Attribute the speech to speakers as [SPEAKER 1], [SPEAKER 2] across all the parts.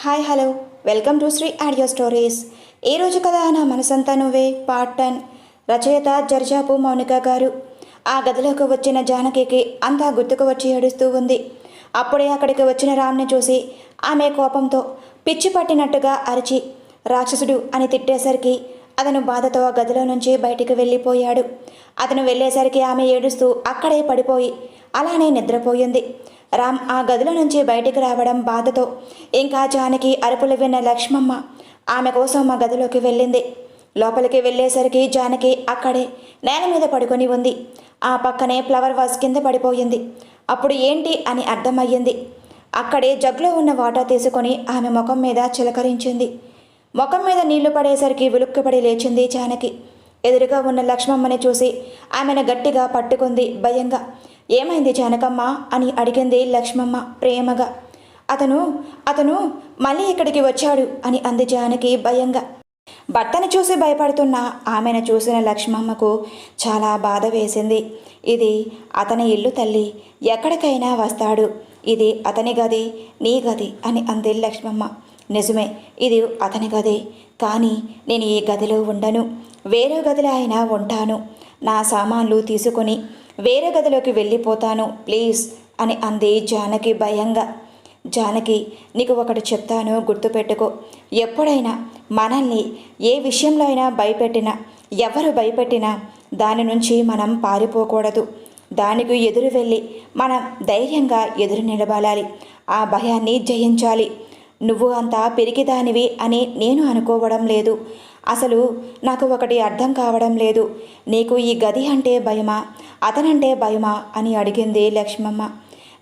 [SPEAKER 1] Hi hello. Welcome to Shri audio stories. ఈరోజు కథ నా మనసంతా నువ్వే పార్ట్ టెన్ రచయిత జర్జాపు మౌనిక గారు. ఆ గదిలోకి వచ్చిన జానకికి అంతా గుర్తుకు వచ్చి ఏడుస్తూ ఉంది. అప్పుడే అక్కడికి వచ్చిన రామ్ని చూసి ఆమె కోపంతో పిచ్చి పట్టినట్టుగా అరిచి రాక్షసుడు అని తిట్టేసరికి అతను బాధతో ఆ గదిలో నుంచి బయటికి వెళ్ళిపోయాడు. అతను వెళ్ళేసరికి ఆమె ఏడుస్తూ అక్కడే పడిపోయి అలానే నిద్రపోయింది. రామ్ ఆ గదిలో నుంచి బయటికి రావడం బాధతో. ఇంకా జానకి అరుపులు విన్న లక్ష్మమ్మ ఆమె కోసం మా గదిలోకి వెళ్ళింది. లోపలికి వెళ్ళేసరికి జానకి అక్కడే నేల మీద పడుకొని ఉంది. ఆ పక్కనే ఫ్లవర్ వాస్ కింద పడిపోయింది. అప్పుడు ఏంటి అని అర్థమయ్యింది. అక్కడే జగ్లో ఉన్న వాటర్ తీసుకొని ఆమె ముఖం మీద చిలకరించింది. ముఖం మీద నీళ్ళు పడేసరికి విలుక్కుపడి లేచింది జానకి. ఎదురుగా ఉన్న లక్ష్మమ్మని చూసి ఆమెను గట్టిగా పట్టుకుంది భయంగా. ఏమైంది జానకమ్మ? అని అడిగింది లక్ష్మమ్మ ప్రేమగా. అతను అతను మళ్ళీ ఇక్కడికి వచ్చాడు? అని అంది జానకి భయంగా. భర్తను చూసి భయపడుతున్న ఆమెను చూసిన లక్ష్మమ్మకు చాలా బాధ వేసింది. ఇది అతని ఇల్లు తల్లి. ఎక్కడికైనా వస్తాడు. ఇది అతని గది నీ గది అని అంది లక్ష్మమ్మ. నిజమే ఇది అతని గదే. కానీ నేను ఈ గదిలో ఉండను. వేరే గదిలో అయినా ఉంటాను. నా సామాన్లు తీసుకొని వేరే గదిలోకి వెళ్ళిపోతాను ప్లీజ్ అని అంది జానకి భయంగా. జానకి నీకు ఒకటి చెప్తాను గుర్తుపెట్టుకో. ఎప్పుడైనా మనల్ని ఏ విషయంలో అయినా భయపెట్టినా ఎవరు భయపెట్టినా దాని నుంచి మనం పారిపోకూడదు. దానికి ఎదురు వెళ్ళి మనం ధైర్యంగా ఎదురు నిలబడాలి. ఆ భయాన్ని జయించాలి. నువ్వు అంతా పెరిగిదానివి అని నేను అనుకోవడం లేదు. అసలు నాకు ఒకటి అర్థం కావడం లేదు. నీకు ఈ గది అంటే భయమా? అతనంటే భయమా? అని అడిగింది లక్ష్మమ్మ.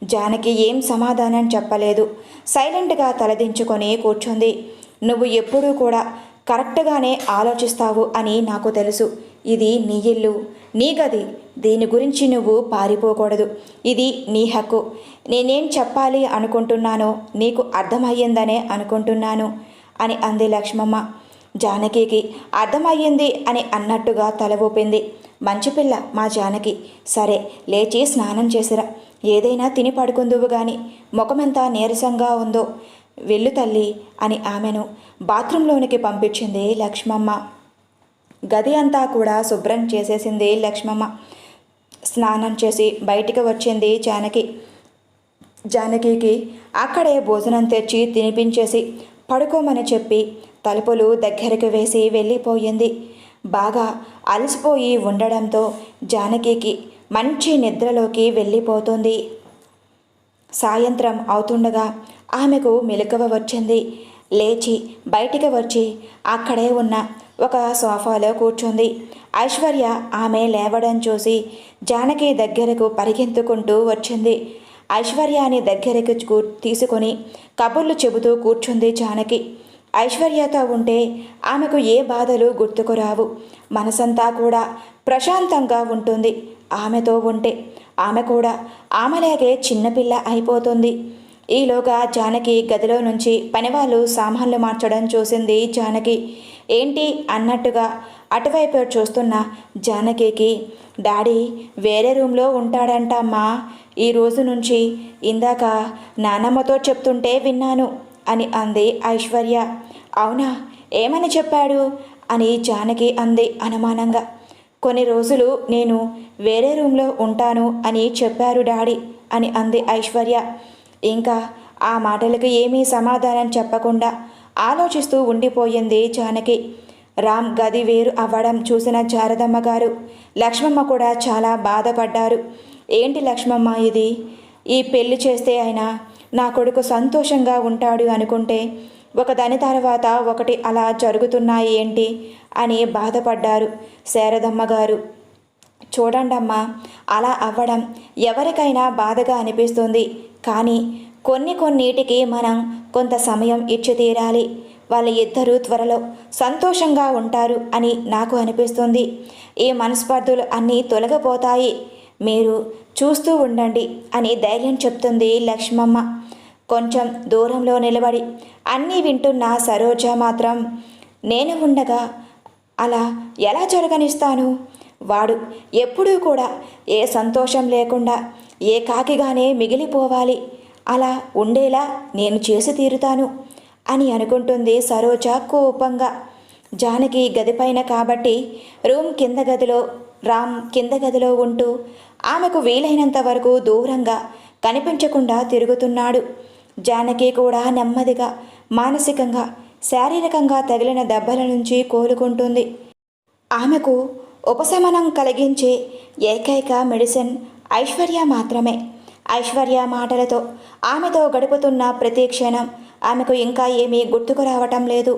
[SPEAKER 1] జానకి ఏం సమాధానం చెప్పలేదు. సైలెంట్గా తలదించుకొని కూర్చుంది. నువ్వు ఎప్పుడూ కూడా కరెక్ట్గానే ఆలోచిస్తావు అని నాకు తెలుసు. ఇది నీ ఇల్లు నీ గది. దీని గురించి నువ్వు పారిపోకూడదు. ఇది నీ హక్కు. నేనేం చెప్పాలి అనుకుంటున్నానో నీకు అర్థమయ్యిందనే అనుకుంటున్నాను అని అంది లక్ష్మమ్మ. జానకికి అర్థమయ్యింది అని అన్నట్టుగా తల ఊపింది. మంచి పిల్ల మా జానకి సరే లేచి స్నానం చేసిరా. ఏదైనా తిని పడుకుందువు గాని ముఖమెంత నీరసంగా ఉందో. వెళ్ళు తల్లి అని ఆమెను బాత్రూంలోనికి పంపించింది లక్ష్మమ్మ. గది అంతా కూడా శుభ్రం చేసేసింది లక్ష్మమ్మ. స్నానం చేసి బయటికి వచ్చింది జానకి. జానకికి అక్కడే భోజనం తెచ్చి తినిపించేసి పడుకోమని చెప్పి తలుపులు దగ్గరికి వేసి వెళ్ళిపోయింది. బాగా అలసిపోయి ఉండడంతో జానకికి మంచి నిద్రలోకి వెళ్ళిపోతుంది. సాయంత్రం అవుతుండగా ఆమెకు మెలకువ వచ్చింది. లేచి బయటికి వచ్చి అక్కడే ఉన్న ఒక సోఫాలో కూర్చుంది. ఐశ్వర్య ఆమె లేవడం చూసి జానకి దగ్గరకు పరిగెత్తుకుంటూ వచ్చింది. ఐశ్వర్యాని దగ్గరకు కూ- తీసుకొని కబుర్లు చెబుతూ కూర్చుంది జానకి. ఐశ్వర్యతో ఉంటే ఆమెకు ఏ బాధలు గుర్తుకురావు. మనసంతా కూడా ప్రశాంతంగా ఉంటుంది. ఆమెతో ఉంటే ఆమె కూడా ఆమెలాగే చిన్నపిల్ల అయిపోతుంది. ఈలోగా జానకి గదిలో నుంచి పనివాళ్ళు సామాన్లు మార్చడం చూసింది జానకి. ఏంటి అన్నట్టుగా అటువైపు చూస్తున్న జానకికి డాడీ వేరే రూమ్లో ఉంటాడంట అమ్మా ఈ రోజు నుంచి ఇందాక నానమ్మతో చెప్తుంటే విన్నాను. అని అంది ఐశ్వర్య. అవునా? ఏమని చెప్పాడు? అని జానకి అంది అనుమానంగా. కొన్ని రోజులు నేను వేరే రూమ్లో ఉంటాను అని చెప్పారు డాడీ అని అంది ఐశ్వర్య. ఇంకా ఆ మాటలకు ఏమీ సమాధానం చెప్పకుండా ఆలోచిస్తూ ఉండిపోయింది జానకి. రామ్ గది వేరు అవ్వడం చూసిన శారదమ్మ గారు లక్ష్మమ్మ కూడా చాలా బాధపడ్డారు. ఏంటి లక్ష్మమ్మ ఇది? ఈ పెళ్ళి చేస్తే అయినా నా కొడుకు సంతోషంగా ఉంటాడు అనుకుంటే ఒకదాని తర్వాత ఒకటి అలా జరుగుతున్నాయి ఏంటి? అని బాధపడ్డారు శారదమ్మ గారు. చూడండమ్మా అలా అవ్వడం ఎవరికైనా బాధగా అనిపిస్తుంది. కానీ కొన్ని కొన్నిటికి మనం కొంత సమయం ఇచ్చి తీరాలి. వాళ్ళ ఇద్దరూ త్వరలో సంతోషంగా ఉంటారు అని నాకు అనిపిస్తుంది. ఈ మనస్పర్ధలు అన్నీ తొలగిపోతాయి. మీరు చూస్తూ ఉండండి అని ధైర్యం చెప్తుంది లక్ష్మమ్మ. కొంచెం దూరంలో నిలబడి అన్నీ వింటున్న సరోజ మాత్రం నేను ఉండగా అలా ఎలా జరగనిస్తాను? వాడు ఎప్పుడూ కూడా ఏ సంతోషం లేకుండా ఏ కాకిగానే మిగిలిపోవాలి. అలా ఉండేలా నేను చేసి తీరుతాను అని అనుకుంటుంది సరోజ కోపంగా. జానకి గదిపైన కాబట్టి రూమ్ కింద గదిలో రామ్ కింద గదిలో ఉంటూ ఆమెకు వీలైనంత వరకు దూరంగా కనిపించకుండా తిరుగుతున్నాడు. జానకి కూడా నెమ్మదిగా మానసికంగా శారీరకంగా తగిలిన దెబ్బల నుంచి కోలుకుంటుంది. ఆమెకు ఉపశమనం కలిగించే ఏకైక మెడిసిన్ ఐశ్వర్య మాత్రమే. ఐశ్వర్య మాటలతో ఆమెతో గడుపుతున్న ప్రతి క్షణం ఆమెకు ఇంకా ఏమీ గుర్తుకు రావటం లేదు.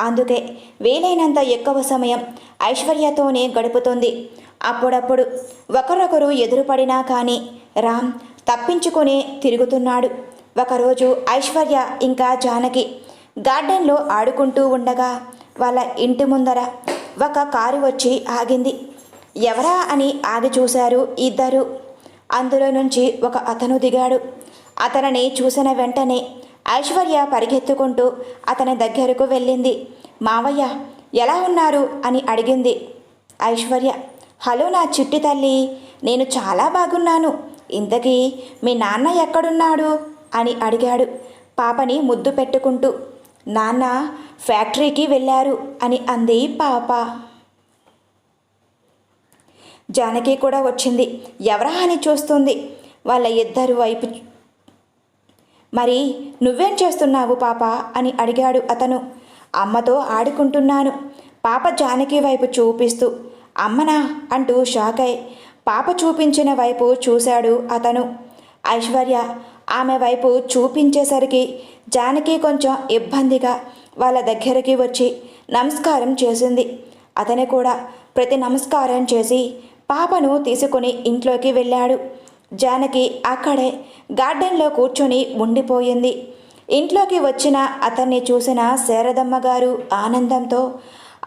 [SPEAKER 1] అందుకే వీలైనంత ఎక్కువ సమయం ఐశ్వర్యతోనే గడుపుతుంది. అప్పుడప్పుడు ఒకరొకరు ఎదురుపడినా కానీ రామ్ తప్పించుకునే తిరుగుతున్నాడు. ఒకరోజు ఐశ్వర్య ఇంకా జానకి గార్డెన్లో ఆడుకుంటూ ఉండగా వాళ్ళ ఇంటి ముందర ఒక కారు వచ్చి ఆగింది. ఎవరా అని ఆగి చూశారు ఇద్దరు. అందులో నుంచి ఒక అతను దిగాడు. అతనిని చూసిన వెంటనే ఐశ్వర్య పరిగెత్తుకుంటూ అతని దగ్గరకు వెళ్ళింది. మావయ్య ఎలా ఉన్నారు? అని అడిగింది. ఐశ్వర్య హలో నా చిట్టి తల్లి నేను చాలా బాగున్నాను. ఇంతకీ మీ నాన్న ఎక్కడున్నాడు? అని అడిగాడు. పాపని ముద్దు పెట్టుకుంటూ నాన్న ఫ్యాక్టరీకి వెళ్ళారు అని అంది పాప. జానకి కూడా వచ్చింది. ఎవరా అని చూస్తుంది? వాళ్ళ ఇద్దరు వైపు మరి నువ్వేం చేస్తున్నావు పాప? అని అడిగాడు అతను. అమ్మతో ఆడుకుంటున్నాను. పాప జానకి వైపు చూపిస్తూ అమ్మనా? అంటూ షాక్ అయి పాప చూపించిన వైపు చూశాడు అతను. ఐశ్వర్య ఆమె వైపు చూపించేసరికి జానకి కొంచెం ఇబ్బందిగా వాళ్ళ దగ్గరికి వచ్చి నమస్కారం చేసింది. అతను కూడా ప్రతి నమస్కారం చేసి పాపను తీసుకుని ఇంట్లోకి వెళ్ళాడు. జానకి అక్కడే గార్డెన్లో కూర్చొని ఉండిపోయింది. ఇంట్లోకి వచ్చిన అతన్ని చూసిన శారదమ్మ గారు ఆనందంతో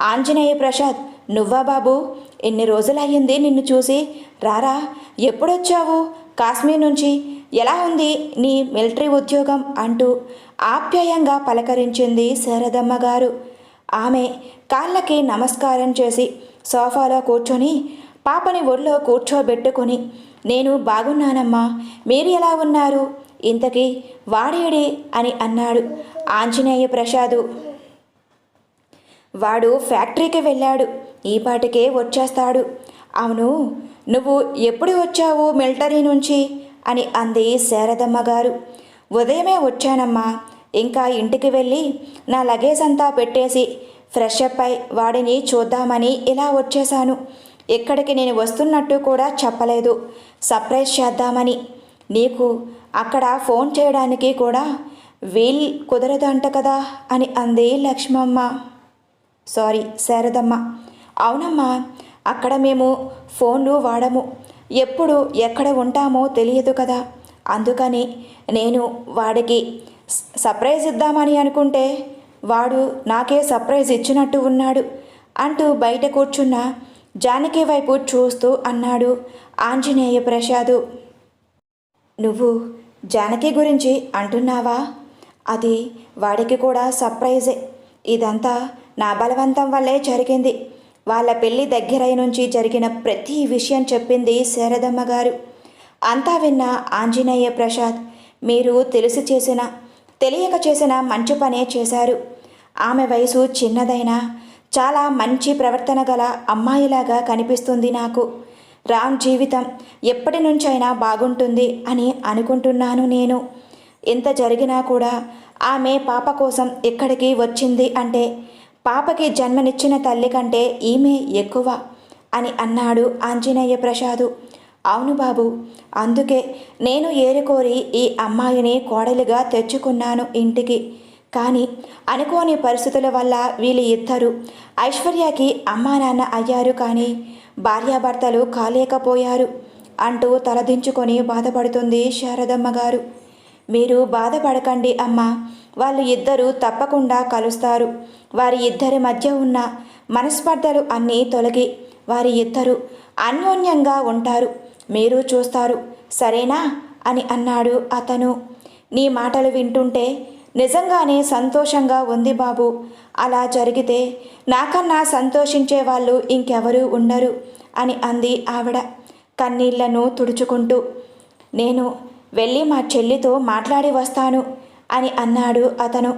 [SPEAKER 1] ఆంజనేయ ప్రసాద్ నువ్వా బాబు? ఎన్ని రోజులయ్యింది నిన్ను చూసి. రారా ఎప్పుడొచ్చావు? కాశ్మీర్ నుంచి. ఎలా ఉంది నీ మిలిటరీ ఉద్యోగం? అంటూ ఆప్యాయంగా పలకరించింది శారదమ్మ గారు. ఆమె కాళ్ళకి నమస్కారం చేసి సోఫాలో కూర్చొని పాపని ఒళ్ళో కూర్చోబెట్టుకొని నేను బాగున్నానమ్మా. మీరు ఎలా ఉన్నారు? ఇంతకీ వాడేడే? అని అన్నాడు ఆంజనేయ ప్రసాదు. వాడు ఫ్యాక్టరీకి వెళ్ళాడు. ఈ పాటికే వచ్చేస్తాడు. అవును నువ్వు ఎప్పుడు వచ్చావు మిలిటరీ నుంచి? అని అంది శారదమ్మ గారు. ఉదయమే వచ్చానమ్మా. ఇంకా ఇంటికి వెళ్ళి నా లగేజ్ అంతా పెట్టేసి ఫ్రెష్ అప్ అయి వాడిని చూద్దామని ఇలా వచ్చేశాను. ఇక్కడికి నేను వస్తున్నట్టు కూడా చెప్పలేదు. సర్ప్రైజ్ చేద్దామని. నీకు అక్కడ ఫోన్ చేయడానికి కూడా వీల్ కుదరదంట కదా అని అంది లక్ష్మమ్మ. సారీ శారదమ్మ. అవునమ్మా అక్కడ మేము ఫోన్లు వాడము. ఎప్పుడు ఎక్కడ ఉంటామో తెలియదు కదా. అందుకని నేను వాడికి సర్ప్రైజ్ ఇద్దామని అనుకుంటే వాడు నాకే సర్ప్రైజ్ ఇచ్చినట్టు ఉన్నాడు అంటూ బయట కూర్చున్న జానకి వైపు చూస్తూ అన్నాడు. ఆంజనేయ ప్రసాదు నువ్వు జానకి గురించి అంటున్నావా? అది వాడికి కూడా సర్ప్రైజే. ఇదంతా నా బలవంతం వల్లే జరిగింది. వాళ్ళ పెళ్ళి దగ్గరై నుంచి జరిగిన ప్రతి విషయం చెప్పింది శారదమ్మ గారు. అంతా విన్న ఆంజనేయ ప్రసాద్ మీరు తెలిసి చేసిన తెలియక చేసిన మంచి పనే చేశారు. ఆమె వయసు చిన్నదైనా చాలా మంచి ప్రవర్తన గల అమ్మాయిలాగా కనిపిస్తుంది నాకు. రామ్ జీవితం ఎప్పటి నుంచైనా బాగుంటుంది అని అనుకుంటున్నాను నేను. ఎంత జరిగినా కూడా ఆమె పాప కోసం ఇక్కడికి వచ్చింది అంటే పాపకి జన్మనిచ్చిన తల్లి కంటే ఈమె ఎక్కువ అని అన్నాడు ఆంజనేయ ప్రసాదు. అవును బాబు అందుకే నేను ఏరుకోరి ఈ అమ్మాయిని కోడలిగా తెచ్చుకున్నాను ఇంటికి. కానీ అనుకోని పరిస్థితుల వల్ల వీళ్ళు ఇద్దరు ఐశ్వర్యకి అమ్మా నాన్న అయ్యారు కానీ భార్యాభర్తలు కాలేకపోయారు అంటూ తలదించుకొని బాధపడుతుంది శారదమ్మ గారు. మీరు బాధపడకండి అమ్మా వాళ్ళు ఇద్దరూ తప్పకుండా కలుస్తారు. వారి ఇద్దరి మధ్య ఉన్న మనస్పర్ధలు అన్నీ తొలగి వారి ఇద్దరు అన్యోన్యంగా ఉంటారు. మీరు చూస్తారు సరేనా అని అన్నాడు అతను. నీ మాటలు వింటుంటే నిజంగానే సంతోషంగా ఉంది బాబు. అలా జరిగితే నాకన్నా సంతోషించే వాళ్ళు ఇంకెవరూ ఉండరు అని అంది ఆవిడ కన్నీళ్ళను తుడుచుకుంటూ. నేను వెళ్ళి మా చెల్లితో మాట్లాడి వస్తాను అని అన్నాడు అతను.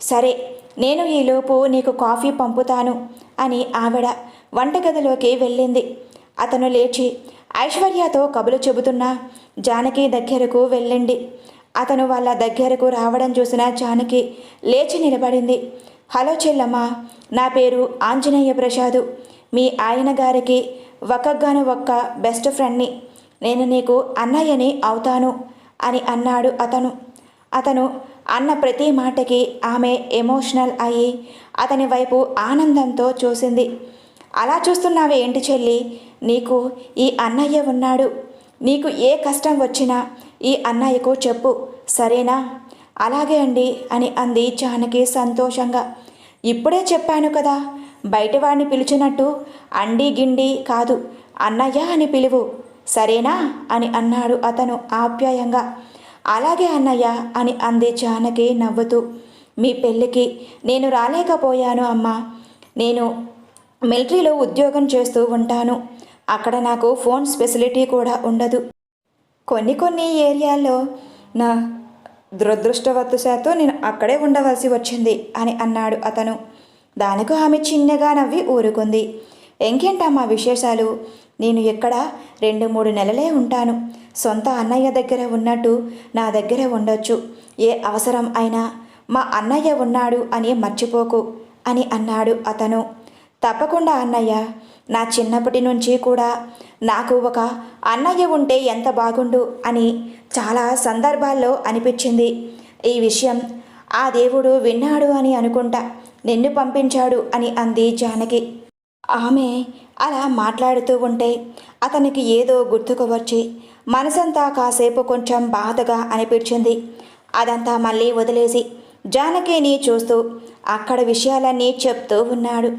[SPEAKER 1] సరే నేను ఈలోపు నీకు కాఫీ పంపుతాను అని ఆవిడ వంటగదిలోకి వెళ్ళింది. అతను లేచి ఐశ్వర్యతో కబులు చెబుతున్నా జానకి దగ్గరకు వెళ్ళండి. అతను వాళ్ళ దగ్గరకు రావడం చూసిన జానకి లేచి నిలబడింది. హలో చెల్లమ్మ నా పేరు ఆంజనేయ ప్రసాదు. మీ ఆయన గారికి ఒక్కగాను ఒక్క బెస్ట్ ఫ్రెండ్ని. నేను నీకు అన్నయ్యని అవుతాను అని అన్నాడు అతను. అతను అన్న ప్రతి మాటకి ఆమె ఎమోషనల్ అయ్యి అతని వైపు ఆనందంతో చూసింది. అలా చూస్తున్నావే ఏంటి చెల్లి? నీకు ఈ అన్నయ్య ఉన్నాడు. నీకు ఏ కష్టం వచ్చినా ఈ అన్నయ్యకు చెప్పు సరేనా? అలాగే అండి అని అంది జానకి సంతోషంగా. ఇప్పుడే చెప్పాను కదా బయటవాడిని పిలిచినట్టు అండి గిండి కాదు అన్నయ్య అని పిలువు సరేనా? అని అన్నాడు అతను ఆప్యాయంగా. అలాగే అన్నయ్య అని అంది జానకి నవ్వుతూ. మీ పెళ్ళికి నేను రాలేకపోయాను అమ్మా. నేను మిలిటరీలో ఉద్యోగం చేస్తూ ఉంటాను. అక్కడ నాకు ఫోన్ ఫెసిలిటీ కూడా ఉండదు. కొన్ని కొన్ని ఏరియాల్లో నా దురదృష్టవత్తుశాతో నేను అక్కడే ఉండవలసి వచ్చింది అని అన్నాడు అతను. దానికి ఆమె చిన్నగా నవ్వి ఊరుకుంది. ఇంకేంటమ్మా విశేషాలు? నేను ఇక్కడ రెండు మూడు నెలలే ఉంటాను. సొంత అన్నయ్య దగ్గర ఉన్నట్టు నా దగ్గర ఉండొచ్చు. ఏ అవసరం అయినా మా అన్నయ్య ఉన్నాడు అని మర్చిపోకు అని అన్నాడు అతను. తప్పకుండా అన్నయ్య. నా చిన్నప్పటి నుంచి కూడా నాకు ఒక అన్నయ్య ఉంటే ఎంత బాగుండు అని చాలా సందర్భాల్లో అనిపించింది. ఈ విషయం ఆ దేవుడు విన్నాడు అని అనుకుంటా నిన్ను పంపించాడు అని అంది జానకి. ఆమె అలా మాట్లాడుతూ ఉంటే అతనికి ఏదో గుర్తుకు వచ్చి మనసంతా కాసేపు కొంచెం బాధగా అనిపించింది. అదంతా మళ్ళీ వదిలేసి జానకిని చూస్తూ అక్కడ విషయాలన్నీ చెప్తూ ఉన్నాడు.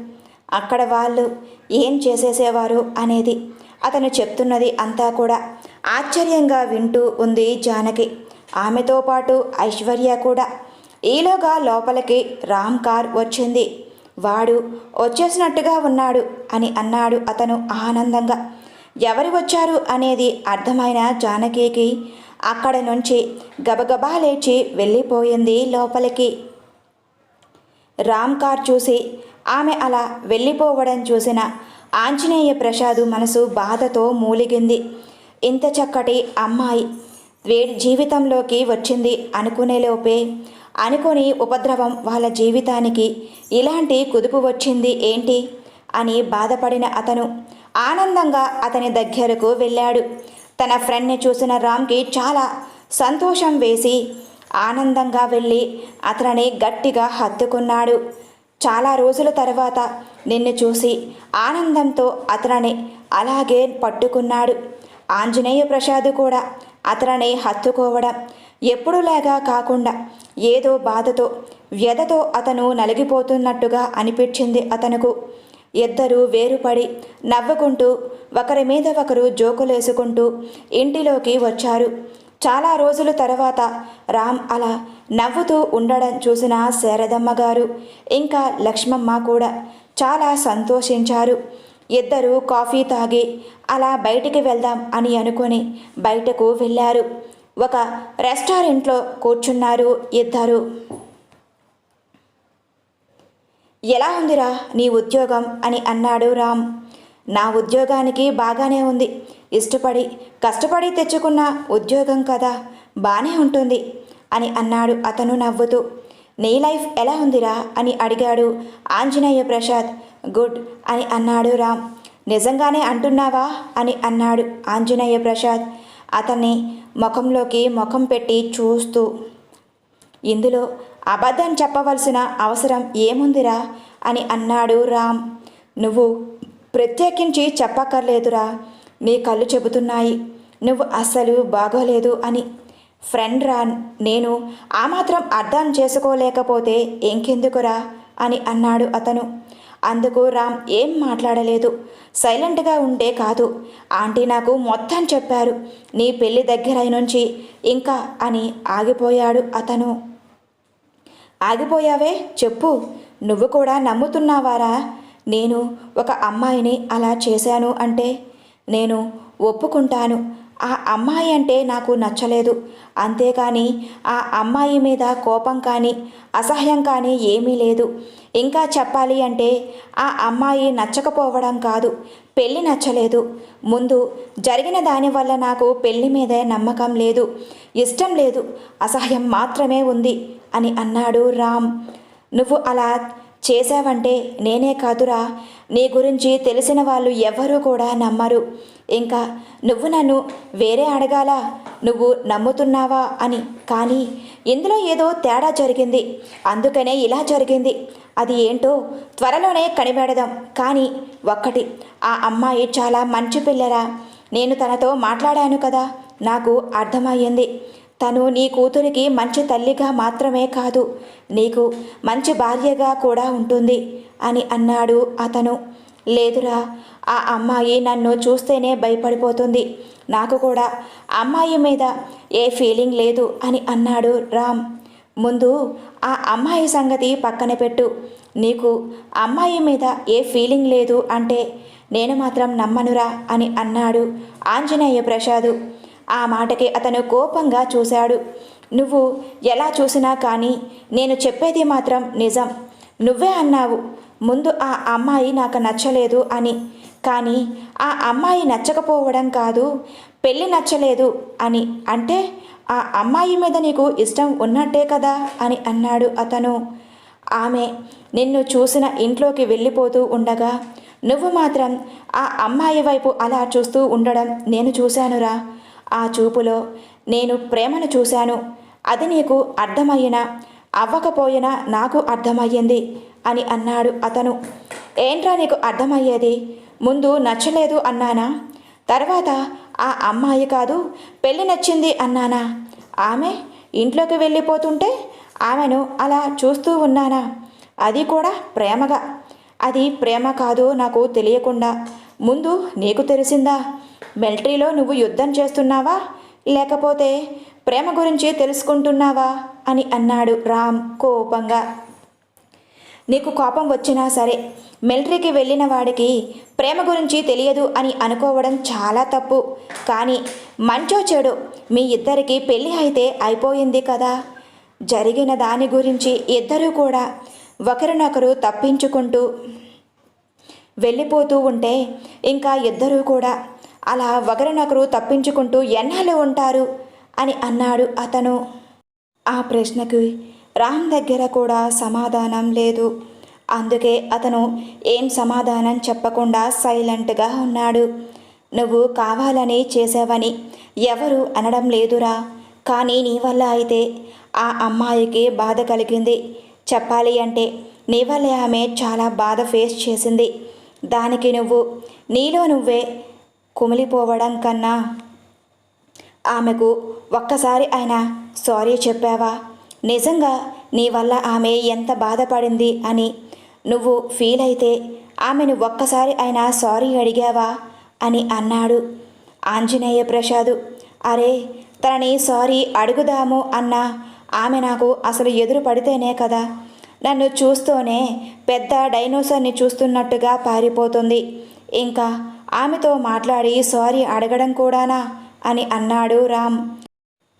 [SPEAKER 1] అక్కడ వాళ్ళు ఏం చేసేసేవారు అనేది అతను చెప్తున్నది అంతా కూడా ఆశ్చర్యంగా వింటూ ఉంది జానకి. ఆమెతో పాటు ఐశ్వర్య కూడా ఈలోగా లోపలికి రామ్ కార్ వచ్చింది. వాడు వచ్చేసినట్టుగా ఉన్నాడు అని అన్నాడు అతను ఆనందంగా. ఎవరు వచ్చారు అనేది అర్థమైన జానకికి అక్కడ నుంచి గబగబా లేచి వెళ్ళిపోయింది లోపలికి. రామ్ కార్ చూసి ఆమె అలా వెళ్ళిపోవడం చూసిన ఆంజనేయ ప్రసాద్ మనసు బాధతో మూలిగింది. ఇంత చక్కటి అమ్మాయి వేడి జీవితంలోకి వచ్చింది అనుకునేలోపే అనుకొని ఉపద్రవం వాళ్ళ జీవితానికి ఇలాంటి కుదుపు వచ్చింది ఏంటి? అని బాధపడిన అతను ఆనందంగా అతని దగ్గరకు వెళ్ళాడు. తన ఫ్రెండ్ని చూసిన రామ్కి చాలా సంతోషం వేసి ఆనందంగా వెళ్ళి అతనిని గట్టిగా హత్తుకున్నాడు. చాలా రోజుల తర్వాత నిన్ను చూసి ఆనందంతో అతనిని అలాగే పట్టుకున్నాడు. ఆంజనేయ ప్రసాద్ కూడా అతనిని హత్తుకోవడం ఎప్పుడులాగా కాకుండా ఏదో బాధతో వ్యధతో అతను నలిగిపోతున్నట్టుగా అనిపించింది అతనుకు. ఇద్దరూ వేరుపడి నవ్వుకుంటూ ఒకరి మీద ఒకరు జోకులేసుకుంటూ ఇంటిలోకి వచ్చారు. చాలా రోజుల తర్వాత రామ్ అలా నవ్వుతూ ఉండడం చూసిన శారదమ్మ గారు ఇంకా లక్ష్మమ్మ కూడా చాలా సంతోషించారు. ఇద్దరు కాఫీ తాగి అలా బయటికి వెళ్దాం అని అనుకొని బయటకు వెళ్ళారు. ఒక రెస్టారెంట్లో కూర్చున్నారు ఇద్దరు. ఎలా ఉందిరా నీ ఉద్యోగం? అని అన్నాడు రామ్. నా ఉద్యోగానికి బాగానే ఉంది. ఇష్టపడి కష్టపడి తెచ్చుకున్న ఉద్యోగం కదా బానే ఉంటుంది అని అన్నాడు అతను నవ్వుతూ. నీ లైఫ్ ఎలా ఉందిరా అని అడిగాడు ఆంజనేయ ప్రసాద్. గుడ్ అని అన్నాడు రామ్. నిజంగానే అంటున్నావా అని అన్నాడు ఆంజనేయ ప్రసాద్. అతన్ని ముఖంలోకి ముఖం పెట్టి చూస్తూ. ఇందులో అబద్ధం చెప్పవలసిన అవసరం ఏముందిరా అని అన్నాడు రామ్. నువ్వు ప్రత్యేకించి చెప్పక్కర్లేదురా. నీ కళ్ళు చెబుతున్నాయి. నువ్వు అస్సలు బాగోలేదు అని. ఫ్రెండ్ రా నేను ఆ మాత్రం అర్థం చేసుకోలేకపోతే ఇంకెందుకురా అని అన్నాడు అతను. అందుకు రామ్ ఏం మాట్లాడలేదు. సైలెంట్గా ఉంటే కాదు. ఆంటీ నాకు మొత్తం చెప్పారు. నీ పెళ్ళి దగ్గర నుంచి ఇంకా అని ఆగిపోయాడు అతను. ఆగిపోయావే? చెప్పు. నువ్వు కూడా నమ్ముతున్నావారా? నేను ఒక అమ్మాయిని అలా చేశాను అంటే నేను ఒప్పుకుంటాను. ఆ అమ్మాయి అంటే నాకు నచ్చలేదు. అంతేకాని ఆ అమ్మాయి మీద కోపం కానీ అసహ్యం కానీ ఏమీ లేదు. ఇంకా చెప్పాలి అంటే ఆ అమ్మాయి నచ్చకపోవడం కాదు పెళ్ళి నచ్చలేదు. ముందు జరిగిన దానివల్ల నాకు పెళ్ళి మీదే నమ్మకం లేదు ఇష్టం లేదు అసహ్యం మాత్రమే ఉంది అని అన్నాడు రామ్. నువ్వు అలా చేశావంటే నేనే కాదురా. నీ గురించి తెలిసిన వాళ్ళు ఎవ్వరూ కూడా నమ్మరు. ఇంకా నువ్వు నన్ను వేరే అడగాల? నువ్వు నమ్ముతున్నావా అని. కానీ ఇందులో ఏదో తేడా జరిగింది. అందుకనే ఇలా జరిగింది. అది ఏంటో త్వరలోనే కనిపెడదాం. కానీ ఒక్కటి ఆ అమ్మాయి చాలా మంచి పిల్లరా. నేను తనతో మాట్లాడాను కదా. నాకు అర్థమయ్యింది. తను నీ కూతురికి మంచి తల్లిగా మాత్రమే కాదు నీకు మంచి భార్యగా కూడా ఉంటుంది అని అన్నాడు అతను. లేదురా ఆ అమ్మాయి నన్ను చూస్తేనే భయపడిపోతుంది. నాకు కూడా అమ్మాయి మీద ఏ ఫీలింగ్ లేదు అని అన్నాడు రామ్. ముందు ఆ అమ్మాయి సంగతి పక్కన పెట్టు. నీకు అమ్మాయి మీద ఏ ఫీలింగ్ లేదు అంటే నేను మాత్రం నమ్మనురా అని అన్నాడు ఆంజనేయ ప్రసాదు. ఆ మాటకి అతను కోపంగా చూశాడు. నువ్వు ఎలా చూసినా కానీ నేను చెప్పేది మాత్రం నిజం. నువ్వే అన్నావు ముందు ఆ అమ్మాయి నాకు నచ్చలేదు అని. కానీ ఆ అమ్మాయి నచ్చకపోవడం కాదు పెళ్ళి నచ్చలేదు అని. అంటే ఆ అమ్మాయి మీద నీకు ఇష్టం ఉన్నట్టే కదా అని అన్నాడు అతను. ఆమె నిన్ను చూసిన ఇంట్లోకి వెళ్ళిపోతూ ఉండగా నువ్వు మాత్రం ఆ అమ్మాయి వైపు అలా చూస్తూ ఉండడం నేను చూశానురా. ఆ చూపులో నేను ప్రేమను చూశాను. అది నీకు అర్థమయ్యినా అవ్వకపోయినా నాకు అర్థమయ్యింది అని అన్నాడు అతను. ఏంట్రా నీకు అర్థమయ్యేది? ముందు నచ్చలేదు అన్నానా? తర్వాత ఆ అమ్మాయి కాదు పెళ్ళి నచ్చింది అన్నానా? ఆమె ఇంట్లోకి వెళ్ళిపోతుంటే ఆమెను అలా చూస్తూ ఉన్నానా? అది కూడా ప్రేమగా. అది ప్రేమ కాదు నాకు తెలియకుండా. ముందు నీకు తెలిసిందా? మిలిటరీలో నువ్వు యుద్ధం చేస్తున్నావా? లేకపోతే ప్రేమ గురించి తెలుసుకుంటున్నావా? అని అన్నాడు రామ్ కోపంగా. నీకు కోపం వచ్చినా సరే మిలిటరీకి వెళ్ళిన వాడికి ప్రేమ గురించి తెలియదు అని అనుకోవడం చాలా తప్పు. కానీ మంచో చెడు మీ ఇద్దరికి పెళ్ళి అయితే అయిపోయింది కదా. జరిగిన దాని గురించి ఇద్దరూ కూడా ఒకరినొకరు తప్పించుకుంటూ వెళ్ళిపోతూ ఉంటే ఇంకా ఇద్దరూ కూడా అలా ఒకరినొకరు తప్పించుకుంటూ ఎన్నాళ్ళు ఉంటారు? అని అన్నాడు అతను. ఆ ప్రశ్నకు రామ్ దగ్గర కూడా సమాధానం లేదు. అందుకే అతను ఏం సమాధానం చెప్పకుండా సైలెంట్గా ఉన్నాడు. నువ్వు కావాలని చేసావని ఎవరు అనడం లేదురా. కానీ నీ వల్ల అయితే ఆ అమ్మాయికి బాధ కలిగింది. చెప్పాలి అంటే నీ వల్ల ఆమె చాలా బాధ ఫేస్ చేసింది. దానికి నువ్వు నీలో నువ్వే కుమిలిపోవడం కన్నా ఆమెకు ఒక్కసారి అయినా సారీ చెప్పావా? నిజంగా నీ వల్ల ఆమె ఎంత బాధపడింది అని నువ్వు ఫీల్ అయితే ఆమెను ఒక్కసారి అయినా సారీ అడిగావా అని అన్నాడు ఆంజనేయ ప్రసాదు. అరే తనని సారీ అడుగుదాము అన్నా ఆమె నాకు అసలు ఎదురు పడితేనే కదా. నన్ను చూస్తూనే పెద్ద డైనోసార్ని చూస్తున్నట్టుగా పారిపోతుంది. ఇంకా ఆమెతో మాట్లాడి సారీ అడగడం కూడానా? అని అన్నాడు రామ్.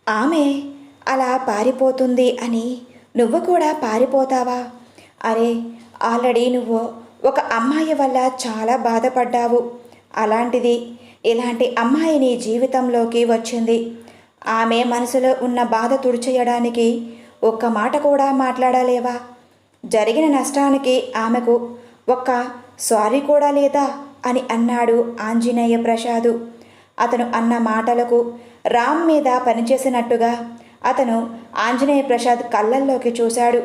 [SPEAKER 1] ఆమె అలా పారిపోతుంది అని. నువ్వు కూడా పారిపోతావా? అరే ఆల్రెడీ నువ్వు ఒక అమ్మాయి వల్ల చాలా బాధపడ్డావు. అలాంటిది ఇలాంటి అమ్మాయి నీ జీవితంలోకి వచ్చింది. ఆమె మనసులో ఉన్న బాధ తుడిచేయడానికి ఒక్క మాట కూడా మాట్లాడలేవా? జరిగిన నష్టానికి ఆమెకు ఒక్క సారీ కూడా లేదా? అని అన్నాడు ఆంజనేయ ప్రసాదు. అతను అన్న మాటలకు రామ్ మీద పనిచేసినట్టుగా అతను ఆంజనేయ ప్రసాద్ కళ్ళల్లోకి చూశాడు.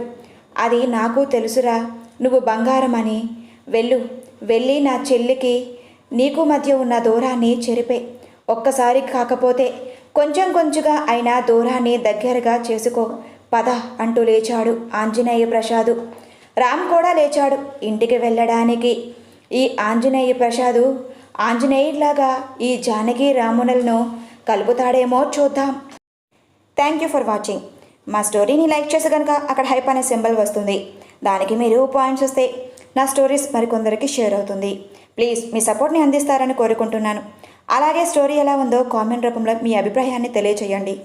[SPEAKER 1] అది నాకు తెలుసురా నువ్వు బంగారం అని వెళ్ళు వెళ్ళి నా చెల్లికి నీకు మధ్య ఉన్న దూరాన్ని చెరిపే. ఒక్కసారి కాకపోతే కొంచెం కొంచెంగా అయినా దూరాన్ని దగ్గరగా చేసుకో. పద అంటూ లేచాడు ఆంజనేయ ప్రసాదు. రామ్ కూడా లేచాడు. ఇంటికి వెళ్ళడానికి ఈ ఆంజనేయ ప్రసాదు ఆంజనేయుడిలాగా ఈ జానకి రామునులను కలుపుతాడేమో చూద్దాం. థ్యాంక్ యూ ఫర్ వాచింగ్ మా స్టోరీని లైక్ చేసి కనుక అక్కడ హైప్ అనే సింబల్ వస్తుంది. దానికి మీరు పాయింట్స్ వస్తే నా స్టోరీస్ మరికొందరికి షేర్ అవుతుంది. ప్లీజ్ మీ సపోర్ట్ని అందిస్తారని కోరుకుంటున్నాను. అలాగే స్టోరీ ఎలా ఉందో కామెంట్ రూపంలో మీ అభిప్రాయాన్ని తెలియచేయండి.